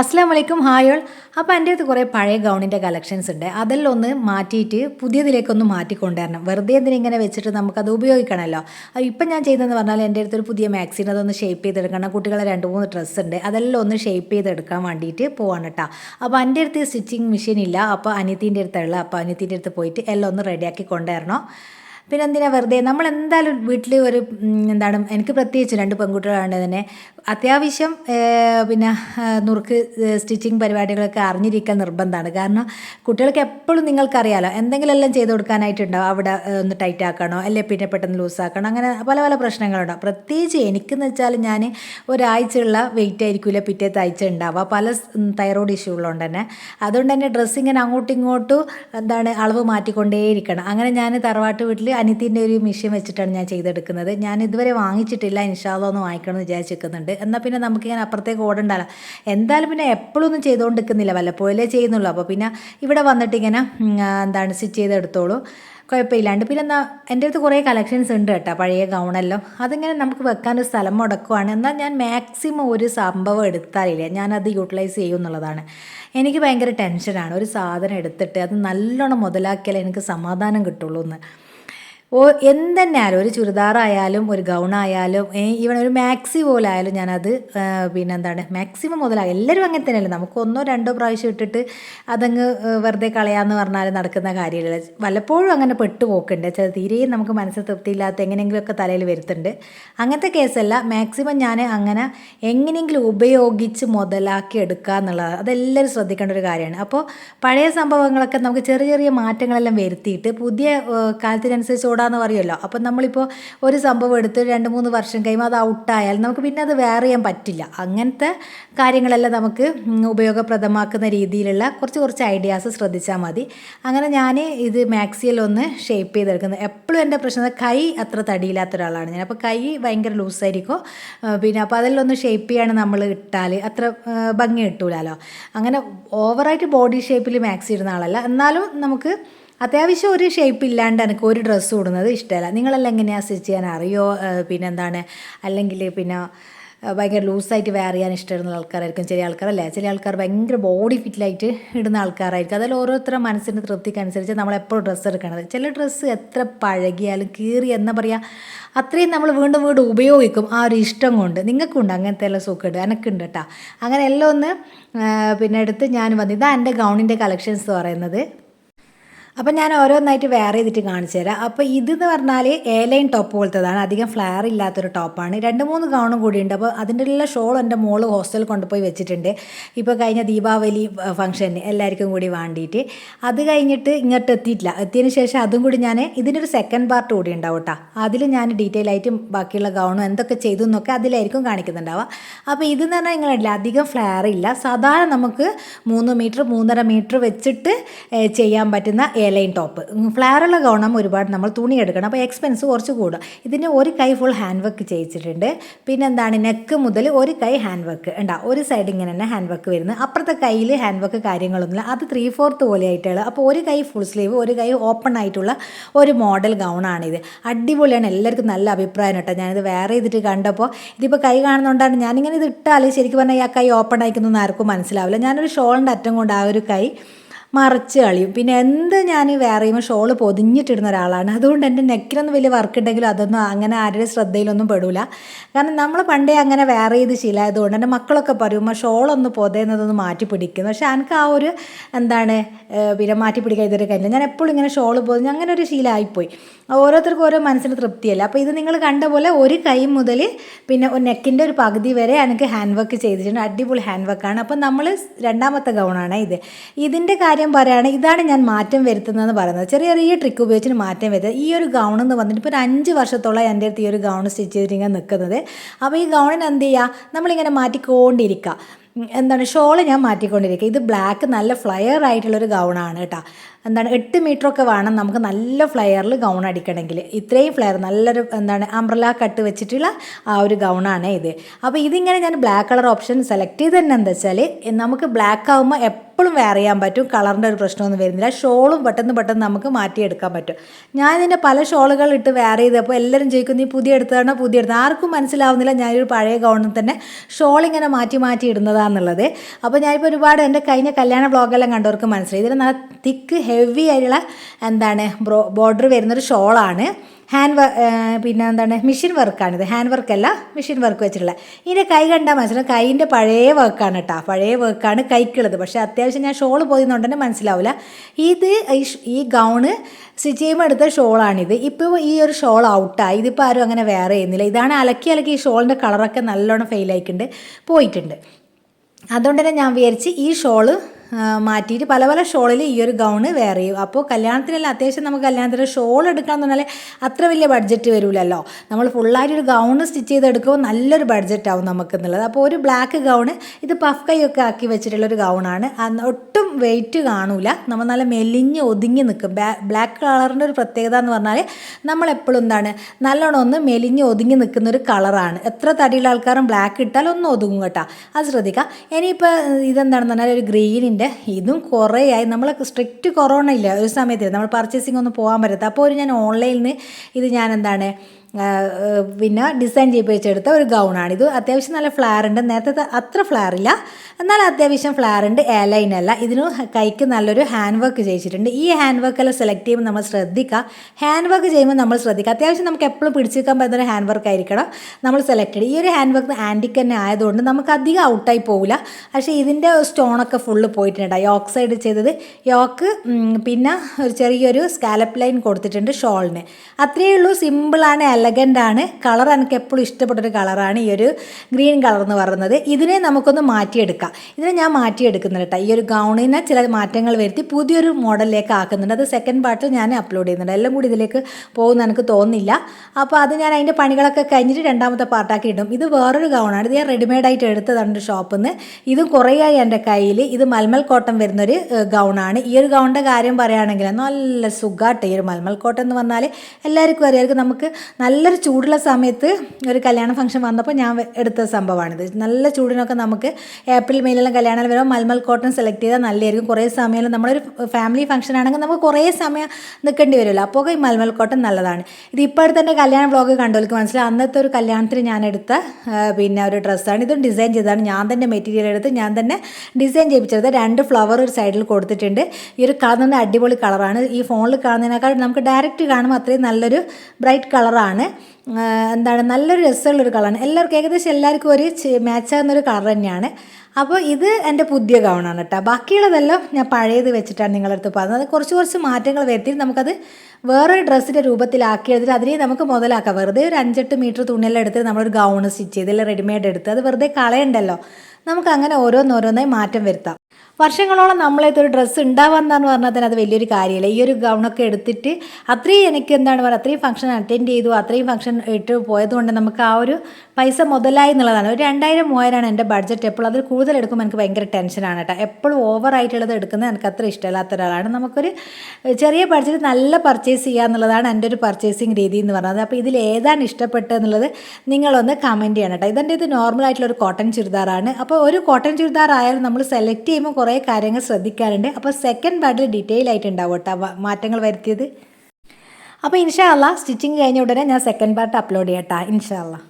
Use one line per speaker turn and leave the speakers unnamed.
അസ്സാം വലൈക്കും ഹായോൾ അപ്പോൾ എന്റെ അടുത്ത് കുറേ പഴയ ഗൗണിന്റെ കളക്ഷൻസ് ഉണ്ട്. അതെല്ലാം മാറ്റിയിട്ട് പുതിയതിലേക്കൊന്ന് മാറ്റിക്കൊണ്ടുവരണം. വെറുതെ എന്തിനാ ഇങ്ങനെ വെച്ചിട്ട് നമുക്കത് ഉപയോഗിക്കണമല്ലോ. ഇപ്പം ഞാൻ ചെയ്തതെന്ന് പറഞ്ഞാൽ എന്റെ അടുത്തൊരു പുതിയ മാക്സിൻ അതൊന്ന് ഷേപ്പ് ചെയ്തെടുക്കണം. കുട്ടികളെ രണ്ട് മൂന്ന് ഡ്രസ്സ് ഉണ്ട്. അതെല്ലാം ഒന്ന് ഷേപ്പ് ചെയ്തെടുക്കാൻ വേണ്ടിയിട്ട് പോവാണ് കേട്ടോ അപ്പോൾ എന്റെ അടുത്ത് സ്റ്റിച്ചിങ് മെഷീൻ ഇല്ല. അപ്പോൾ അനിയത്തിന്റെ അടുത്തുള്ള അപ്പോൾ അനിയത്തിന്റെ അടുത്ത് പോയിട്ട് എല്ലാം ഒന്ന് റെഡിയാക്കി കൊണ്ടുവരണം. പിന്നെ എന്തിനാ വെറുതെ നമ്മൾ എന്തായാലും വീട്ടിൽ ഒരു എന്താണ് എനിക്ക് പ്രത്യേകിച്ച് രണ്ട് പെൺകുട്ടികളാണ് തന്നെ അത്യാവശ്യം പിന്നെ നുറുക്ക് സ്റ്റിച്ചിങ് പരിപാടികളൊക്കെ അറിഞ്ഞിരിക്കാൻ നിർബന്ധമാണ്. കാരണം കുട്ടികൾക്ക് എപ്പോഴും നിങ്ങൾക്കറിയാലോ എന്തെങ്കിലും എല്ലാം ചെയ്ത് കൊടുക്കാനായിട്ടുണ്ടാവും. അവിടെ ഒന്ന് ടൈറ്റ് ആക്കണോ അല്ലെങ്കിൽ പിന്നെ പെട്ടെന്ന് ലൂസ് ആക്കണോ അങ്ങനെ പല പല പ്രശ്നങ്ങളുണ്ടാവും. പ്രത്യേകിച്ച് എനിക്കെന്ന് വെച്ചാൽ ഞാൻ ഒരാഴ്ചയുള്ള വെയിറ്റ് ആയിരിക്കില്ല പിറ്റേത്തെ ആഴ്ച ഉണ്ടാവുക. പല തൈറോയ്ഡ് ഇഷ്യൂ ഉള്ളതുകൊണ്ട് തന്നെ. അതുകൊണ്ട് തന്നെ ഡ്രസ്സ് ഇങ്ങനെ അങ്ങോട്ടും ഇങ്ങോട്ടും എന്താണ് അളവ് മാറ്റിക്കൊണ്ടേയിരിക്കണം. അങ്ങനെ ഞാൻ തറവാട്ട് വീട്ടിൽ അനിയത്തിന്റെ ഒരു മെഷീൻ വെച്ചിട്ടാണ് ഞാൻ ചെയ്തെടുക്കുന്നത്. ഞാൻ ഇതുവരെ വാങ്ങിച്ചിട്ടില്ല ഇൻഷാല്ല ഒന്ന് വാങ്ങിക്കണം എന്ന് വിചാരിച്ചിരിക്കുന്നുണ്ട് എന്നാൽ പിന്നെ നമുക്ക് നമുക്കിങ്ങനെ അപ്പുറത്തേക്ക് ഓടണ്ടല്ലോ എന്തായാലും പിന്നെ എപ്പോഴും ഒന്നും നിൽക്കുന്നില്ല വല്ലപ്പോഴേ ചെയ്യുന്നുള്ളൂ. അപ്പോൾ പിന്നെ ഇവിടെ വന്നിട്ട് ഇങ്ങനെ എന്താണ് സ്റ്റിച്ച് ചെയ്തെടുത്തോളൂ. കുഴപ്പമില്ലാണ്ട്. പിന്നെ എന്താ എന്റെ അടുത്ത് കുറേ കളക്ഷൻസ് ഉണ്ട് കേട്ടോ. പഴയ ഗൗണെല്ലാം അതിങ്ങനെ നമുക്ക് വെക്കാൻ ഒരു സ്ഥലം മുടക്കുവാണ്. എന്നാൽ ഞാൻ മാക്സിമം ഒരു സംഭവം എടുത്താലില്ല ഞാനത് യൂട്ടിലൈസ് ചെയ്യും എന്നുള്ളതാണ്. എനിക്ക് ഭയങ്കര ടെൻഷനാണ് ഒരു സാധനം എടുത്തിട്ട് അത് നല്ലോണം മുതലാക്കിയാലേ എനിക്ക് സമാധാനം കിട്ടുള്ളൂ എന്ന് ഓ എന്തെന്നായാലും ഒരു ചുരിദാറായാലും ഒരു ഗൗണായാലും ഈവൻ ഒരു മാക്സി പോലായാലും ഞാനത് പിന്നെ എന്താണ് മാക്സിമം മുതലാകും എല്ലാവരും അങ്ങനെ തന്നെയല്ലേ. നമുക്ക് ഒന്നോ രണ്ടോ പ്രാവശ്യം ഇട്ടിട്ട് അതങ്ങ് വെറുതെ കളയാമെന്ന് പറഞ്ഞാൽ നടക്കുന്ന കാര്യമില്ല വല്ലപ്പോഴും അങ്ങനെ പെട്ടുപോക്കുണ്ട്. ചില തീരെയും നമുക്ക് മനസ്സിൽ തൃപ്തിയില്ലാത്ത എങ്ങനെയെങ്കിലുമൊക്കെ തലയിൽ വരുത്തുന്നുണ്ട്. അങ്ങനത്തെ കേസല്ല മാക്സിമം ഞാൻ അങ്ങനെ എങ്ങനെയെങ്കിലും ഉപയോഗിച്ച് മുതലാക്കി എടുക്കുക എന്നുള്ളത് അതെല്ലാവരും ശ്രദ്ധിക്കേണ്ട ഒരു കാര്യമാണ്. അപ്പോൾ പഴയ സംഭവങ്ങളൊക്കെ നമുക്ക് ചെറിയ ചെറിയ മാറ്റങ്ങളെല്ലാം വരുത്തിയിട്ട് പുതിയ കാലത്തിനനുസരിച്ച് ഓടാന്ന് പറയുമല്ലോ. അപ്പം നമ്മളിപ്പോൾ ഒരു സംഭവം എടുത്ത് രണ്ട് മൂന്ന് വർഷം കഴിയുമ്പോൾ അത് ഔട്ടായാൽ നമുക്ക് പിന്നെ അത് വേറെ ചെയ്യാൻ പറ്റില്ല. അങ്ങനത്തെ കാര്യങ്ങളെല്ലാം നമുക്ക് ഉപയോഗപ്രദമാക്കുന്ന രീതിയിലുള്ള കുറച്ച് കുറച്ച് ഐഡിയാസ് ശ്രദ്ധിച്ചാൽ മതി. അങ്ങനെ ഞാൻ ഇത് മാക്സിയിൽ ഒന്ന് ഷേപ്പ് ചെയ്തെടുക്കുന്നത്. എപ്പോഴും എന്റെ പ്രശ്നം കൈ അത്ര തടിയില്ലാത്ത ഒരാളാണ് ഞാൻ. അപ്പോൾ കൈ ഭയങ്കര ലൂസായിരിക്കും. പിന്നെ അപ്പോൾ അതിലൊന്ന് ഷേപ്പ് ചെയ്യാണ് നമ്മൾ ഇട്ടാൽ അത്ര ഭംഗി കിട്ടൂലല്ലോ അങ്ങനെ ഓവറായിട്ട് ബോഡി ഷേപ്പിൽ മാക്സി ഇടുന്ന ആളല്ല. എന്നാലും നമുക്ക് അത്യാവശ്യം ഒരു ഷേപ്പ് ഇല്ലാണ്ട് എനിക്ക് ഒരു ഡ്രസ്സ് ഇടുന്നത് ഇഷ്ടമല്ല. നിങ്ങളെല്ലാം എങ്ങനെയാണ് സ്റ്റിച്ച് ചെയ്യാൻ അറിയോ? പിന്നെ എന്താണ് അല്ലെങ്കിൽ പിന്നെ ഭയങ്കര ലൂസായിട്ട് വെയർ ചെയ്യാൻ ഇഷ്ടപ്പെടുന്ന ആൾക്കാരായിരിക്കും. ചില ആൾക്കാരല്ലേ? ചില ആൾക്കാർ ഭയങ്കര ബോഡി ഫിറ്റിലായിട്ട് ഇടുന്ന ആൾക്കാരായിരിക്കും. അതിൽ ഓരോരുത്തരുടെ മനസ്സിന്റെ തൃപ്തിക്കനുസരിച്ച് നമ്മൾ എപ്പോഴും ഡ്രസ്സ് എടുക്കണത്. ചില ഡ്രസ്സ് എത്ര പഴകിയാലും കീറി എന്നാ പറയുക അത്രയും നമ്മൾ വീണ്ടും വീണ്ടും ഉപയോഗിക്കും. ആ ഒരു ഇഷ്ടം കൊണ്ട്. നിങ്ങൾക്കുണ്ട് അങ്ങനത്തെ എല്ലാം സുഖമുണ്ട് എനക്കുണ്ട് കേട്ടോ അങ്ങനെ എല്ലാം ഒന്ന് പിന്നെ എടുത്ത് ഞാൻ വന്നു ഇതാ എന്റെ ഗൗണിന്റെ കളക്ഷൻസ് പറയുന്നത്. അപ്പം ഞാൻ ഓരോന്നായിട്ട് വെയർ ചെയ്തിട്ട് കാണിച്ചു തരാം. അപ്പോൾ ഇതെന്ന് പറഞ്ഞാൽ എ ലൈൻ ടോപ്പ് പോലത്തതാണ്. അധികം ഫ്ലയർ ഇല്ലാത്തൊരു ടോപ്പാണ് രണ്ട് മൂന്ന് ഗൗണും കൂടിയുണ്ട് അപ്പോൾ അതിന്റെ ഉള്ള ഷോൾ എന്റെ മോൾ ഹോസ്റ്റലിൽ കൊണ്ടുപോയി വെച്ചിട്ടുണ്ട്. ഇപ്പോൾ കഴിഞ്ഞ ദീപാവലി ഫംഗ്ഷന് എല്ലാവർക്കും കൂടി വേണ്ടിയിട്ട്. അത് കഴിഞ്ഞിട്ട് ഇങ്ങോട്ട് എത്തിയിട്ടില്ല. എത്തിയതിന് ശേഷം അതും കൂടി ഞാൻ ഇതിനൊരു സെക്കൻഡ് പാർട്ട് കൂടി ഉണ്ടാവും കേട്ടോ അതിൽ ഞാൻ ഡീറ്റെയിൽ ആയിട്ട് ബാക്കിയുള്ള ഗൗണും എന്തൊക്കെ ചെയ്തു എന്നൊക്കെ അതിലായിരിക്കും കാണിക്കുന്നുണ്ടാവുക. അപ്പോൾ ഇതെന്ന് പറഞ്ഞാൽ നിങ്ങളല്ല അധികം ഫ്ലെയർ ഇല്ല. സാധാരണ നമുക്ക് മൂന്ന് മീറ്റർ മൂന്നര മീറ്റർ വെച്ചിട്ട് ചെയ്യാൻ പറ്റുന്ന എ ലൈൻ ടോപ്പ് ഫ്ലെയറുള്ള ഗൗണം ഒരുപാട് നമ്മൾ തുണി എടുക്കണം. അപ്പോൾ എക്സ്പെൻസ് കുറച്ച് കൂടും ഇതിന് ഒരു കൈ ഫുൾ ഹാൻഡ് വർക്ക് ചെയ്യിച്ചിട്ടുണ്ട്. പിന്നെ എന്താണ് നെക്ക് മുതൽ ഒരു കൈ ഹാൻഡ് വർക്ക് ഉണ്ടാ ഒരു സൈഡ് ഇങ്ങനെ തന്നെ ഹാൻഡ് വർക്ക് വരുന്നത്. അപ്പുറത്തെ കയ്യിൽ ഹാൻഡ് വർക്ക് കാര്യങ്ങളൊന്നുമില്ല. അത് ത്രീ ഫോർത്ത് പോലെ ആയിട്ടുള്ള അപ്പോൾ ഒരു കൈ ഫുൾ സ്ലീവ് ഒരു കൈ ഓപ്പൺ ആയിട്ടുള്ള ഒരു മോഡൽ ഗൗണാണിത് അടിപൊളിയാണ്. എല്ലാവർക്കും നല്ല അഭിപ്രായം കേട്ടോ. ഞാനിത് വേറെ ചെയ്തിട്ട് കണ്ടപ്പോൾ ഇതിപ്പോൾ കൈ കാണുന്നതുകൊണ്ടാണ് ഞാനിങ്ങനെ ഇത് ഇട്ടാൽ ശരിക്കും പറഞ്ഞാൽ ആ കൈ ഓപ്പൺ ആയിക്കുന്നൊന്നും ആർക്കും മനസ്സിലാവില്ല. ഞാനൊരു ഷോളിന്റെ അറ്റം കൊണ്ട് ആ ഒരു കൈ മറച്ച് കളിയും. പിന്നെ എന്ത് ഞാൻ വേറെ ചെയ്യുമ്പോൾ ഷോൾ പൊതിഞ്ഞിട്ടിടുന്ന ഒരാളാണ്. അതുകൊണ്ട് എന്റെ നെക്കിലൊന്നും വലിയ വർക്ക് ഉണ്ടെങ്കിലും അതൊന്നും അങ്ങനെ ആരുടെ ശ്രദ്ധയിലൊന്നും പെടൂല. കാരണം നമ്മൾ പണ്ടേ അങ്ങനെ വേറെ ചെയ്ത് ശീലമായതുകൊണ്ട് എന്റെ മക്കളൊക്കെ പറയും ഉമ്മ ഷോളൊന്ന് പൊതയുന്നതൊന്ന് മാറ്റി പിടിക്കുന്നു പക്ഷെ എനിക്ക് ആ ഒരു എന്താണ് പിന്നെ മാറ്റി പിടിക്കാൻ ഇതൊരു കാര്യമില്ല ഞാൻ എപ്പോഴും ഇങ്ങനെ ഷോൾ പോകുന്നു അങ്ങനെ ഒരു ശീലമായിപ്പോയി ഓരോരുത്തർക്കും ഓരോ മനസ്സിന് തൃപ്തിയല്ല. അപ്പോൾ ഇത് നിങ്ങൾ കണ്ട പോലെ ഒരു കൈ മുതൽ പിന്നെ നെക്കിന്റെ ഒരു പകുതി വരെ എനിക്ക് ഹാൻഡ് വർക്ക് ചെയ്തിട്ടുണ്ട്. അടിപൊളി ഹാൻഡ് വർക്കാണ് അപ്പോൾ നമ്മൾ രണ്ടാമത്തെ ഗൗണാണ് ഇത്. ഇതിന്റെ കാര്യം പറയുകയാണെങ്കിൽ ഇതാണ് ഞാൻ മാറ്റം വരുത്തുന്നതെന്ന് പറയുന്നത്. ചെറിയ ചെറിയ ട്രിക്ക് ഉപയോഗിച്ചിട്ട് മാറ്റം വരുത്തുക. ഈ ഒരു എന്ന് വന്നിട്ട് ഇപ്പോൾ ഒരു അഞ്ച് വർഷത്തോളം എന്റെ അടുത്ത് ഈ ഒരു ഗൗൺ സ്റ്റിച്ച് ചെയ്തിട്ട് ഇങ്ങനെ നിൽക്കുന്നത്. അപ്പോൾ ഈ ഗൗണിന് എന്ത് ചെയ്യുക നമ്മളിങ്ങനെ മാറ്റിക്കൊണ്ടിരിക്കുക. എന്താണ് ഷോൾ ഞാൻ മാറ്റിക്കൊണ്ടിരിക്കുക. ഇത് ബ്ലാക്ക് നല്ല ഫ്ലയർ ആയിട്ടുള്ളൊരു ഗൗണാണ് കേട്ടോ. എന്താണ് എട്ട് മീറ്റർ ഒക്കെ വേണം നമുക്ക് നല്ല ഫ്ലയറിൽ ഗൗൺ അടിക്കണമെങ്കിൽ. ഇത്രയും ഫ്ലെയർ നല്ലൊരു എന്താണ് അംബ്രല കട്ട് വെച്ചിട്ടുള്ള ആ ഒരു ഗൗണാണ് ഇത്. അപ്പോൾ ഇതിങ്ങനെ ഞാൻ ബ്ലാക്ക് കളർ ഓപ്ഷൻ സെലക്ട് ചെയ്ത് തന്നെ എന്താ വെച്ചാൽ നമുക്ക് ബ്ലാക്ക് ആകുമ്പോൾ എപ്പോഴും വെയർ ചെയ്യാൻ പറ്റും. കളറിന്റെ ഒരു പ്രശ്നമൊന്നും വരുന്നില്ല. ഷോളും പെട്ടെന്ന് പെട്ടെന്ന് നമുക്ക് മാറ്റിയെടുക്കാൻ പറ്റും. ഞാൻ ഇതിന്റെ പല ഷോളുകൾ ഇട്ട് വെയർ ചെയ്തപ്പോൾ എല്ലാവരും ചോദിക്കും നീ പുതിയ എടുത്തതാണോ? പുതിയ എടുത്തത് ആർക്കും മനസ്സിലാവുന്നില്ല. ഞാനൊരു പഴയ ഗൗണിൽ തന്നെ ഷോൾ ഇങ്ങനെ മാറ്റി മാറ്റി ഇടുന്നതാണെന്നുള്ളത് അപ്പോൾ ഞാനിപ്പോൾ ഒരുപാട് എന്റെ കഴിഞ്ഞ കല്യാണ ബ്ലോഗെല്ലാം കണ്ടവർക്ക് മനസ്സിലായി. ഇതിൽ നല്ല തിക്ക് ഹെവി ആയിട്ടുള്ള എന്താണ് ബോർഡർ വരുന്നൊരു ഷോളാണ്. ഹാൻഡ് പിന്നെ എന്താണ്? മെഷീൻ വർക്കാണിത് ഹാൻഡ് വർക്കല്ല മെഷീൻ വർക്ക് വെച്ചിട്ടുള്ള ഇതിന്റെ കൈ കണ്ടാൽ മനസ്സിലാവും. കൈയിന്റെ പഴയ വർക്കാണ് കേട്ടോ പഴയ വർക്കാണ് കൈക്കുള്ളത്. പക്ഷേ അത്യാവശ്യം ഞാൻ ഷോൾ പോയതുകൊണ്ട് തന്നെ മനസ്സിലാവില്ല. ഇത് ഈ ഗൗണ് സ്റ്റിച്ച് ചെയ്യുമ്പോൾ എടുത്ത ഷോളാണിത്. ഇപ്പോൾ ഈ ഒരു ഷോൾ ഔട്ടായി ഇതിപ്പോൾ ആരും അങ്ങനെ വേറെ ചെയ്യുന്നില്ല. ഇതാണ് അലക്കി അലക്കി ഈ ഷോളിന്റെ കളറൊക്കെ നല്ലോണം ഫെയിലായിട്ടുണ്ട് പോയിട്ടുണ്ട്. അതുകൊണ്ട് തന്നെ ഞാൻ വിചാരിച്ച് ഈ ഷോൾ മാറ്റിയിട്ട് പല പല ഷോളിൽ ഈ ഒരു ഗൗണ് വെയർ ചെയ്യും. അപ്പോൾ കല്യാണത്തിനെല്ലാം അത്യാവശ്യം നമുക്ക് കല്യാണത്തിന് ഷോൾ എടുക്കാമെന്ന് പറഞ്ഞാൽ അത്ര വലിയ ബഡ്ജറ്റ് വരില്ലല്ലോ നമ്മൾ ഫുള്ളായിട്ട് ഒരു ഗൗണ് സ്റ്റിച്ച് ചെയ്തെടുക്കുമ്പോൾ നല്ലൊരു ബഡ്ജറ്റ് ആവും നമുക്ക് എന്നുള്ളത്. അപ്പോൾ ഒരു ബ്ലാക്ക് ഗൗണ് ഇത് പഫ് കൈയൊക്കെ ആക്കി വെച്ചിട്ടുള്ള ഒരു ഗൗണാണ്. ഒട്ടും വെയിറ്റ് കാണൂല. നമ്മൾ നല്ല മെലിഞ്ഞ് ഒതുങ്ങി നിൽക്കും ബ്ലാക്ക് കളറിന്റെ ഒരു പ്രത്യേകത എന്ന് പറഞ്ഞാൽ നമ്മളെപ്പോഴും എന്താണ് നല്ലോണം ഒന്ന് മെലിഞ്ഞ് ഒതുങ്ങി നിൽക്കുന്ന ഒരു കളറാണ് എത്ര തടിയുള്ള ആൾക്കാരും ബ്ലാക്ക് ഇട്ടാൽ ഒന്ന് ഒതുങ്ങും കേട്ടോ. അത് ശ്രദ്ധിക്കുക ഇനിയിപ്പോൾ ഇതെന്താണെന്ന് പറഞ്ഞാൽ ഒരു ഗ്രീനിന്റെ ഇതും കുറേയായി. നമ്മൾ സ്ട്രിക്റ്റ് കൊറോണ ഇല്ല. ഒരു സമയത്ത്. നമ്മൾ പർച്ചേസിംഗ് ഒന്നും പോകാൻ പറ്റത്ത അപ്പോൾ ഒരു ഞാൻ ഓൺലൈനിൽ നിന്ന് ഇത് ഞാൻ എന്താണ് പിന്നെ ഡിസൈൻ ചെയ്യിപ്പിച്ചെടുത്ത ഒരു ഗൗണാണ് ഇത് അത്യാവശ്യം നല്ല ഫ്ലയർ ഉണ്ട്. നേരത്തെ അത്ര ഫ്ലയർ ഇല്ല. എന്നാൽ അത്യാവശ്യം ഫ്ലയർ ഉണ്ട്. എയർലൈൻ അല്ല. ഇതിന് കൈക്ക് നല്ലൊരു ഹാൻഡ് വർക്ക് ചെയ്യിച്ചിട്ടുണ്ട്. ഈ ഹാൻഡ് വർക്കെല്ലാം സെലക്ട് ചെയ്യുമ്പോൾ നമ്മൾ ശ്രദ്ധിക്കുക ഹാൻഡ് വർക്ക് ചെയ്യുമ്പോൾ നമ്മൾ ശ്രദ്ധിക്കുക അത്യാവശ്യം നമുക്ക് എപ്പോഴും പിടിച്ചെടുക്കാൻ പറ്റുന്ന ഒരു ഹാൻഡ് വർക്ക് ആയിരിക്കണം നമ്മൾ സെലക്ട് ചെയ്യുക. ഈ ഒരു ഹാൻഡ് വർക്ക് ആന്റിക്ക് തന്നെ ആയതുകൊണ്ട് നമുക്ക് അധികം ഔട്ടായി പോകില്ല പക്ഷേ ഇതിന്റെ സ്റ്റോണൊക്കെ ഫുള്ള് പോയിട്ടുണ്ട്. യോക്ക് സൈഡ് ചെയ്തത് യോക്ക് പിന്നെ ഒരു ചെറിയൊരു സ്കാലപ്പ് ലൈൻ കൊടുത്തിട്ടുണ്ട് ഷോളിന് അത്രയേ ഉള്ളൂ. സിമ്പിളാണ് എലഗന്റ് ആണ്. കളർ എനിക്ക് എപ്പോഴും ഇഷ്ടപ്പെട്ടൊരു കളറാണ് ഈ ഒരു ഗ്രീൻ കളർ എന്ന് പറയുന്നത്. ഇതിനെ നമുക്കൊന്ന് മാറ്റിയെടുക്കാം. ഇതിനെ ഞാൻ മാറ്റിയെടുക്കുന്നുണ്ട് കേട്ടോ ഈ ഒരു ഗൗണിനെ ചില മാറ്റങ്ങൾ വരുത്തി പുതിയൊരു മോഡലിലേക്ക് ആക്കുന്നുണ്ട്. അത് സെക്കൻഡ് പാർട്ടിൽ ഞാൻ അപ്ലോഡ് ചെയ്യുന്നുണ്ട്. എല്ലാം കൂടി ഇതിലേക്ക് പോകുന്ന എനിക്ക് തോന്നുന്നില്ല. അപ്പോൾ അത് ഞാൻ അതിന്റെ പണികളൊക്കെ കഴിഞ്ഞിട്ട് രണ്ടാമത്തെ പാർട്ടാക്കി ഇടും. ഇത് വേറൊരു ഗൗണാണ് ഇത് ഞാൻ റെഡിമെയ്ഡ് ആയിട്ട് എടുത്തതാണ് ഷോപ്പിൽ നിന്ന് ഇതും കുറേയായി എന്റെ കയ്യിൽ. ഇത് മൽമൽ കോട്ടൺ വരുന്നൊരു ഗൗണാണ് ഈ ഒരു ഗൗണിന്റെ കാര്യം പറയുകയാണെങ്കിൽ നല്ല സുഖമായിട്ട് ഈ ഒരു മൽമൽ കോട്ടൺ എന്ന് പറഞ്ഞാൽ എല്ലാവർക്കും അറിയാമായിരിക്കും നമുക്ക് നല്ലൊരു ചൂടുള്ള സമയത്ത് ഒരു കല്യാണ ഫംഗ്ഷൻ വന്നപ്പോൾ ഞാൻ എടുത്ത സംഭവമാണിത്. നല്ല ചൂടിനൊക്കെ നമുക്ക് ഏപ്രിൽ മെയിലെല്ലാം കല്യാണം വരുമ്പോൾ മൽമൽ കോട്ടൺ സെലക്ട് ചെയ്താൽ നല്ലതായിരിക്കും. കുറേ സമയം നമ്മളൊരു ഫാമിലി ഫംഗ്ഷൻ ആണെങ്കിൽ നമുക്ക് കുറേ സമയം നിൽക്കേണ്ടി വരുമല്ലോ. അപ്പോൾ ഈ മൽമൽ കോട്ടൺ നല്ലതാണ്. ഇത് ഇപ്പോഴത്തെ എന്റെ കല്യാണ വ്ളോഗ് കണ്ടവർക്ക് മനസ്സിലായി. അന്നത്തെ ഒരു കല്യാണത്തിന് ഞാൻ എടുത്ത പിന്നെ ഒരു ഡ്രസ്സാണ് ഇതും ഡിസൈൻ ചെയ്തതാണ്. ഞാൻ തന്നെ മെറ്റീരിയൽ എടുത്ത് ഞാൻ തന്നെ ഡിസൈൻ ചെയ്യിപ്പിച്ചത് രണ്ട് ഫ്ലവർ ഒരു സൈഡിൽ കൊടുത്തിട്ടുണ്ട്. ഈ ഒരു കളർ തന്നെ അടിപൊളി കളറാണ് ഈ ഫോണിൽ കാണുന്നതിനേക്കാൾ നമുക്ക് ഡയറക്റ്റ് കാണുമ്പോൾ അത്രയും നല്ലൊരു ബ്രൈറ്റ് കളറാണ് എന്താണ് നല്ലൊരു രസമുള്ളൊരു കളറാണ്. എല്ലാവർക്കും ഏകദേശം എല്ലാവർക്കും ഒരു മാച്ചാകുന്നൊരു കളർ തന്നെയാണ്. അപ്പോൾ ഇത് എന്റെ പുതിയ ഗൗണാണ് കേട്ടോ. ബാക്കിയുള്ളതെല്ലാം ഞാൻ പഴയത് വെച്ചിട്ടാണ് നിങ്ങളുടെ അടുത്ത് പറഞ്ഞത് കുറച്ച് കുറച്ച് മാറ്റങ്ങൾ വരുത്തി നമുക്കത് വേറൊരു ഡ്രസ്സിന്റെ രൂപത്തിലാക്കി എടുത്തിട്ട് അതിനെ നമുക്ക് മുതലാക്കാം. വെറുതെ ഒരു അഞ്ചെട്ട് മീറ്റർ തുണിയെല്ലാം എടുത്ത് നമ്മളൊരു ഗൗൺ സ്റ്റിച്ച് ചെയ്ത് അല്ലെങ്കിൽ റെഡിമെയ്ഡ് എടുത്ത് അത് വെറുതെ കളയണ്ടല്ലോ. നമുക്ക് അങ്ങനെ ഓരോന്നോരോന്നായി മാറ്റം വരുത്താം. വർഷങ്ങളോളം നമ്മളേത് ഒരു ഡ്രസ്സ് ഉണ്ടാവാന്നാന്ന് പറഞ്ഞാൽ തന്നെ അത് വലിയൊരു കാര്യമല്ല. ഈ ഒരു ഗൗണൊക്കെ എടുത്തിട്ട് അത്രയും എനിക്ക് എന്താണ് പറയുക അത്രയും ഫംഗ്ഷൻ അറ്റൻഡ് ചെയ്തു അത്രയും ഫംഗ്ഷൻ ഇട്ട് പോയതുകൊണ്ട് നമുക്ക് ആ ഒരു പൈസ മുതലായി എന്നുള്ളതാണ്. ഒരു രണ്ടായിരം മൂവായിരമാണ് എന്റെ ബഡ്ജറ്റ് എപ്പോഴും അതിൽ കൂടുതൽ എടുക്കുമ്പോൾ എനിക്ക് ഭയങ്കര ടെൻഷനാണ് കേട്ടോ. എപ്പോഴും ഓവറായിട്ടുള്ളത് എടുക്കുന്നത് എനിക്ക് അത്ര ഇഷ്ടമില്ലാത്ത ഒരാളാണ്. നമുക്കൊരു ചെറിയ ബഡ്ജറ്റ് നല്ല പർച്ചേസ് ചെയ്യുക എന്നുള്ളതാണ് എന്റെ ഒരു പർച്ചേസിങ് രീതി എന്ന് പറയുന്നത് അപ്പോൾ ഇതിൽ ഏതാണ് ഇഷ്ടപ്പെട്ടത് എന്നുള്ളത് നിങ്ങളൊന്ന് കമന്റ് ചെയ്യണം കേട്ടോ. ഇതെന്റെ ഇത് നോർമൽ ആയിട്ടുള്ള ഒരു കോട്ടൺ ചുരിദാറാണ്. അപ്പോൾ ഒരു കോട്ടൺ ചുരിദാർ ആയാലും നമ്മൾ സെലക്ട് ചെയ്യുമ്പോൾ കുറേ കാര്യങ്ങൾ ശ്രദ്ധിക്കാറുണ്ട്. അപ്പോൾ സെക്കൻഡ് പാർട്ടിൽ ഡീറ്റെയിൽ ആയിട്ട് ഉണ്ടാവും കേട്ടോ മാറ്റങ്ങൾ വരുത്തിയത്. അപ്പോൾ ഇൻഷാ അല്ല സ്റ്റിച്ചിങ് കഴിഞ്ഞ ഉടനെ ഞാൻ സെക്കൻഡ് പാർട്ട് അപ്ലോഡ് ചെയ്യട്ടാ ഇൻഷാ അല്ലാ